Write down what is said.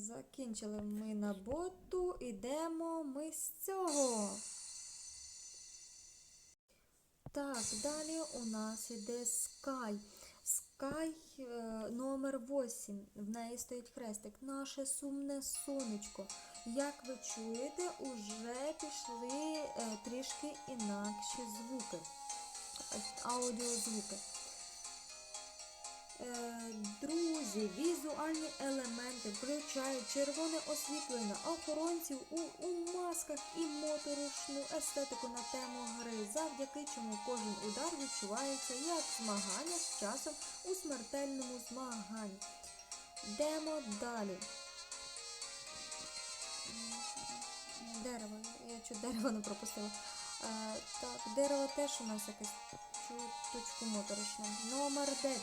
закінчили ми на боту, ідемо ми з цього. Так, далі у нас іде Sky. Sky е, номер 8. В неї стоїть хрестик. Наше сумне сонечко. Як ви чуєте, уже пішли е, трішки інакші звуки. Аудіозвуки. Е, Друзі, візуальні елементи включають червоне освітлення охоронців у, у масках і моторошну естетику на тему гри, завдяки чому кожен удар відчувається як змагання з часом у смертельному змаганні. Йдемо далі. Дерево. Я чуть дерево не пропустила. Е, так, дерево теж у нас якесь чуточку моторошне. Номер 9.